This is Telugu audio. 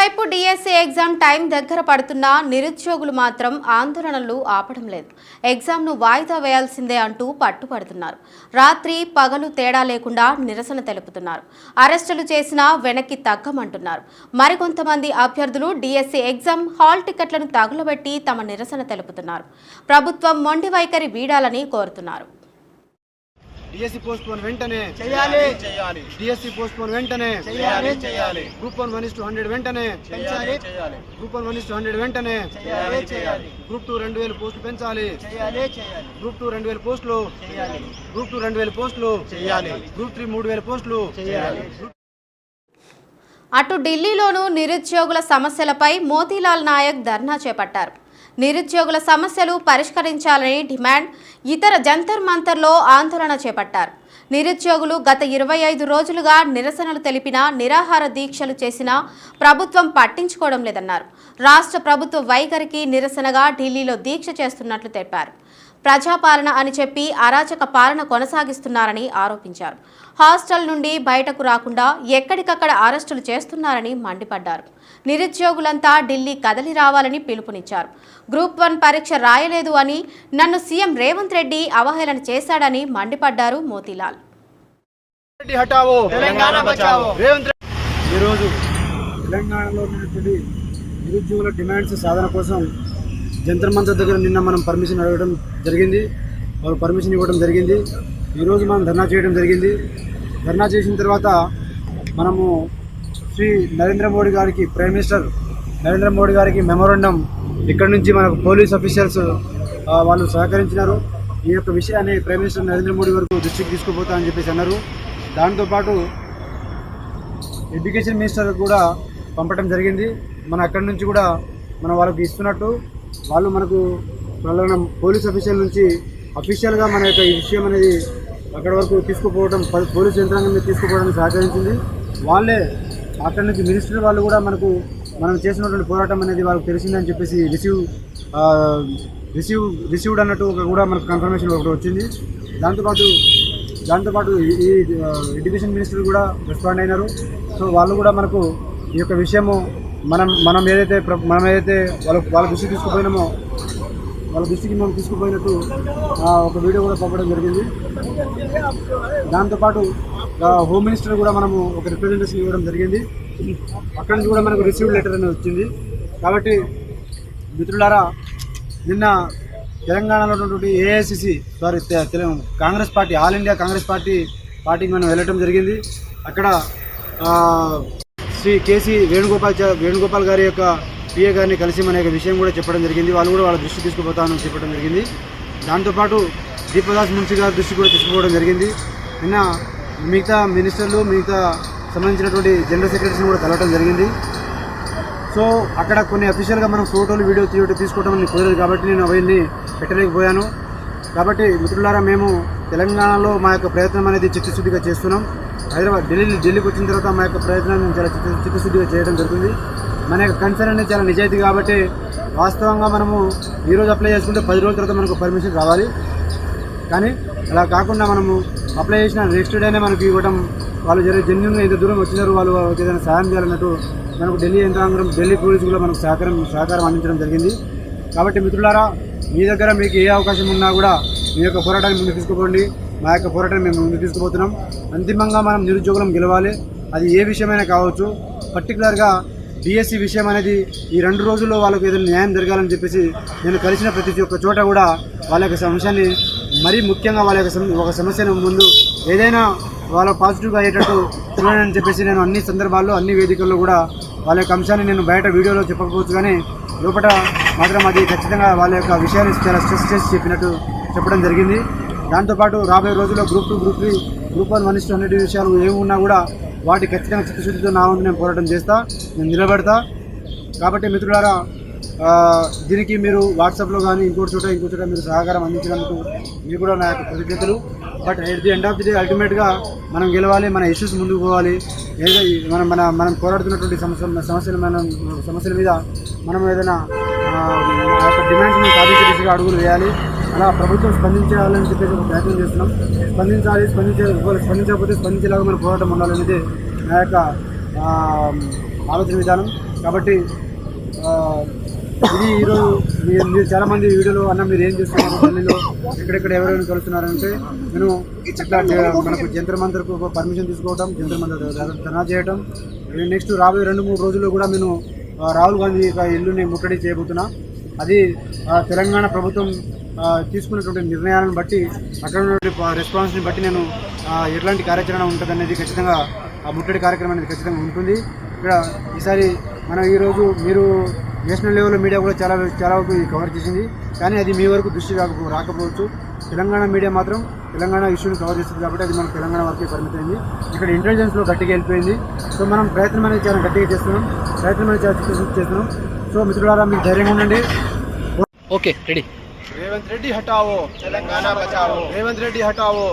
మరోవైపు డిఎస్సి ఎగ్జామ్ టైం దగ్గర పడుతున్నా నిరుద్యోగులు మాత్రం ఆందోళనలు ఆపడం లేదు. ఎగ్జామ్ను వాయిదా వేయాల్సిందే అంటూ పట్టుపడుతున్నారు రాత్రి పగలు తేడా లేకుండా నిరసన తెలుపుతున్నారు. అరెస్టులు చేసినా వెనక్కి తగ్గమంటున్నారు. మరికొంతమంది అభ్యర్థులు డిఎస్సి ఎగ్జామ్ హాల్ టికెట్లను తగులబెట్టి తమ నిరసన తెలుపుతున్నారు. ప్రభుత్వం మొండి వైఖరి వీడాలని కోరుతున్నారు. డిఎస్సి పోస్ట్ పోన్ వెంటనే. చేయాలి. చేయాలి డిఎస్సి పోస్ట్ పోన్ వెంటనే. చేయాలి చేయాలి. Group one one is two hundred వెంటనే. పెంచాలి. చేయాలి. Group one one is two hundred వెంటనే. చేయాలి చేయాలి. గ్రూప్ టూ రెండు వేల పోస్టులు పెంచాలి. చేయాలి చేయాలి. గ్రూప్ టూ రెండు వేల పోస్టులు చేయాలి. గ్రూప్ టూ రెండు వేల పోస్టులు చేయాలి. గ్రూప్ త్రీ మూడు వేల పోస్టులు చేయాలి. అటు ఢిల్లీలోనూ నిరుద్యోగుల సమస్యలపై మోతీలాల్ నాయక్ ధర్నా చేపట్టారు. నిరుద్యోగుల సమస్యలు పరిష్కరించాలని డిమాండ్ ఇతర జంతర్ మంతర్లో ఆందోళన చేపట్టారు. నిరుద్యోగులు గత ఇరవై ఐదు రోజులుగా నిరసనలు తెలిపినా నిరాహార దీక్షలు చేసినా ప్రభుత్వం పట్టించుకోవడం లేదన్నారు. రాష్ట్ర ప్రభుత్వ వైఖరికి నిరసనగా ఢిల్లీలో దీక్ష చేస్తున్నట్లు తెలిపారు. ప్రజాపాలన అని చెప్పి అరాచక పాలన కొనసాగిస్తున్నారని ఆరోపించారు. హాస్టల్ నుండి బయటకు రాకుండా ఎక్కడికక్కడ అరెస్టులు చేస్తున్నారని మండిపడ్డారు. నిరుద్యోగులంతా ఢిల్లీ కదలి రావాలని పిలుపునిచ్చారు. గ్రూప్ వన్ పరీక్ష రాయలేదు అని నన్ను సీఎం రేవంత్ రెడ్డి అవహేళన చేశాడని మండిపడ్డారు మోతీలాల్. ఈరోజు తెలంగాణలో ఉన్నటువంటి నిరుద్యోగుల డిమాండ్స్ సాధన కోసం జంతర్ మంతర్ దగ్గర నిన్న మనం పర్మిషన్ అడగడం జరిగింది. వాళ్ళు పర్మిషన్ ఇవ్వడం జరిగింది. ఈరోజు మనం ధర్నా చేయడం జరిగింది. ధర్నా చేసిన తర్వాత మనము శ్రీ నరేంద్ర మోడీ గారికి ప్రైమ్ మినిస్టర్ నరేంద్ర మోడీ గారికి మెమోరండం. ఇక్కడ నుంచి మనకు పోలీస్ అఫీషియల్స్ వాళ్ళు సహకరించినారు. ఈ యొక్క విషయాన్ని ప్రైమ్ మినిస్టర్ నరేంద్ర మోడీ వరకు దృష్టికి తీసుకుపోతా అని చెప్పేసి అన్నారు. దాంతోపాటు ఎడ్యుకేషన్ మినిస్టర్ కూడా పంపడం జరిగింది. మన అక్కడి నుంచి కూడా మనం వాళ్ళకి ఇస్తున్నట్టు వాళ్ళు మనకు వాళ్ళ పోలీస్ అఫీషియల్ నుంచి అఫీషియల్గా మన యొక్క ఈ విషయం అనేది అక్కడి వరకు తీసుకుపోవడం పోలీస్ యంత్రాంగం మీద తీసుకుపోవడానికి సహకరించింది. వాళ్ళే అక్కడి నుంచి మినిస్టర్ వాళ్ళు కూడా మనకు మనం చేసినటువంటి పోరాటం అనేది వాళ్ళకి తెలిసిందని చెప్పేసి రిసీవ్ రిసీవ్ రిసీవ్డ్ అన్నట్టు కూడా మనకు కన్ఫర్మేషన్ ఒకటి వచ్చింది. దాంతోపాటు దాంతోపాటు ఈ ఎడ్యుకేషన్ మినిస్టర్ కూడా రెస్పాండ్ అయినారు. సో వాళ్ళు కూడా మనకు ఈ యొక్క విషయము మనం మనం ఏదైతే ప్ర- మనం ఏదైతే వాళ్ళ వాళ్ళ దృష్టికి తీసుకుపోయినామో వాళ్ళ దృష్టికి మనం తీసుకుపోయినట్టు ఒక వీడియో కూడా పంపడం జరిగింది. దాంతోపాటు హోమ్ మినిస్టర్ కూడా మనము ఒక రిప్రజెంటేషన్ ఇవ్వడం జరిగింది. అక్కడి నుంచి కూడా మనకు రిసీవ్డ్ లెటర్ అనేది వచ్చింది. కాబట్టి మిత్రులారా నిన్న తెలంగాణలో ఉన్నటువంటి AICC sorry Congress party all India Congress party పార్టీకి మనం వెళ్ళటం జరిగింది. అక్కడ శ్రీ కేసీ వేణుగోపాల్ చ- వేణుగోపాల్ గారి యొక్క పిఏ గారిని కలిసి మన యొక్క విషయం కూడా చెప్పడం జరిగింది. వాళ్ళు కూడా వాళ్ళ దృష్టి తీసుకుపోతామని చెప్పడం జరిగింది. దాంతోపాటు దీపదాస్ మున్సి గారి దృష్టి కూడా తీసుకుపోవడం జరిగింది. నిన్న మిగతా మినిస్టర్లు మిగతా సంబంధించినటువంటి జనరల్ సెక్రటరీని కూడా కలవటం జరిగింది. సో అక్కడ కొన్ని అఫీషియల్గా మనం ఫోటోలు వీడియో తీయటం తీసుకోవడం కుదరదు కాబట్టి నేను అవన్నీ పెట్టలేకపోయాను కాబట్టి మిత్రులారా మేము తెలంగాణలో మా యొక్క ప్రయత్నం అనేది చిత్తశుద్ధిగా చేస్తున్నాం. హైదరాబాద్ ఢిల్లీ ఢిల్లీకి వచ్చిన తర్వాత మా యొక్క ప్రయత్నాన్ని చాలా చిత్త చిత్తశుద్ధిగా చేయడం జరుగుతుంది. మన యొక్క కన్సర్న్ అనేది చాలా నిజాయితీ కాబట్టి వాస్తవంగా మనము ఈరోజు అప్లై చేసుకుంటే పది రోజుల తర్వాత మనకు పర్మిషన్ రావాలి. కానీ అలా కాకుండా మనము అప్లై చేసిన నెక్స్ట్ డేనే మనకి ఇవ్వడం వాళ్ళు జరిగే జెన్యున్గా ఎంత దూరం వచ్చినారు వాళ్ళు వాళ్ళకి ఏదైనా సహాయం చేయాలన్నట్టు మనకు ఢిల్లీ యంత్రాంగం ఢిల్లీ పోలీసు కూడా మనకు సహకారం సహకారం అందించడం జరిగింది. కాబట్టి మిత్రులారా మీ దగ్గర మీకు ఏ అవకాశం ఉన్నా కూడా మీ యొక్క పోరాటాన్ని ముందుకు తీసుకుపోండి. మా యొక్క పోరాటాన్ని మేము ముందుకు తీసుకుపోతున్నాం. అంతిమంగా మనం నిరుద్యోగులం గెలవాలి. అది ఏ విషయమైనా కావచ్చు. పర్టికులర్గా డిఎస్సి విషయం అనేది ఈ రెండు రోజుల్లో వాళ్ళకి ఏదైనా న్యాయం జరగాలని చెప్పేసి నేను కలిసిన ప్రతి ఒక్క చోట కూడా వాళ్ళ యొక్క సమస్యని మరీ ముఖ్యంగా వాళ్ళ యొక్క ఒక సమస్యను ముందు ఏదైనా వాళ్ళ పాజిటివ్గా అయ్యేటట్టు చూడాలని చెప్పేసి నేను అన్ని సందర్భాల్లో అన్ని వేదికల్లో కూడా వాళ్ళ యొక్క అంశాన్ని నేను బయట వీడియోలో చెప్పకపోవచ్చు కానీ లోపల మాత్రం అది ఖచ్చితంగా వాళ్ళ యొక్క విషయాన్ని చాలా స్ట్రెస్ చేసి చెప్పినట్టు చెప్పడం జరిగింది. దాంతోపాటు రాబోయే రోజుల్లో group two group three group one one is to విషయాలు ఏమి ఉన్నా కూడా వాటి ఖచ్చితంగా చిత్తశుద్ధితో నా వంతు నేను పోరాటం చేస్తా నేను నిలబెడతా. కాబట్టి మిత్రులారా దీనికి మీరు వాట్సాప్లో కానీ ఇంకోటి చోట ఇంకో చోట మీరు సహకారం అందించినందుకు మీరు కూడా నా యొక్క కృతజ్ఞతలు. But at the end of the day అల్టిమేట్గా మనం గెలవాలి మన ఇష్యూస్ ముందుకు పోవాలి. ఏదో మనం మన మనం పోరాడుతున్నటువంటి సమస్య సమస్యలు మనం సమస్యల మీద మనం ఏదైనా యొక్క డిమాండ్స్ని సాధించే దిశగా అడుగులు వేయాలి. అలా ప్రభుత్వం స్పందించాలని చెప్పేసి ఒక ప్రయత్నం చేస్తున్నాం. స్పందించాలి స్పందించే స్పందించకపోతే స్పందించేలాగా మన పోరాటం ఉండాలనేది నా యొక్క ఆలోచన విధానం. కాబట్టి ఇది ఈరోజు మీరు మీరు చాలా మంది వీడియోలో అన్న మీరు ఏం చేస్తున్నారు? ఢిల్లీలో ఎక్కడెక్కడ ఎవరెవరు కలుస్తున్నారంటే నేను ఇట్లా మనకు జంతర్ మంత్రకు పర్మిషన్ తీసుకోవడం జంతర్ మంత్ర ధనా చేయడం నెక్స్ట్ రాబోయే రెండు మూడు రోజుల్లో కూడా నేను రాహుల్ గాంధీ యొక్క ఇల్లుని ముట్టడి చేయబోతున్నా. అది తెలంగాణ ప్రభుత్వం తీసుకున్నటువంటి నిర్ణయాలను బట్టి అక్కడ ఉన్నటువంటి రెస్పాన్స్ని బట్టి నేను ఎలాంటి ఎట్లాంటి కార్యాచరణ ఉంటుంది అనేది ఖచ్చితంగా ఆ ముట్టడి కార్యక్రమం అనేది ఖచ్చితంగా ఉంటుంది. ఇక్కడ ఈసారి మనం ఈరోజు మీరు నేషనల్ లెవెల్లో మీడియా కూడా చాలా చాలా వరకు కవర్ చేసింది. కానీ అది మీ వరకు దృష్టి రాకపో రాకపోవచ్చు. తెలంగాణ మీడియా మాత్రం తెలంగాణ ఇష్యూని కవర్ చేస్తుంది కాబట్టి అది మనకు తెలంగాణ వరకు పరిమితమైంది ఇక్కడ ఇంటెలిజెన్స్లో గట్టిగా వెళ్ళిపోయింది సో మనం ప్రయత్నం అనేది చాలా గట్టిగా చేస్తున్నాం. ప్రయత్నం అనేది చాలా చేస్తున్నాం. సో మిత్రులారా మీకు ధైర్యంగా ఉండండి. Okay ready. రేవంత్ రెడ్డి హటావో తెలంగాణ రేవంత్ రెడ్డి హటావో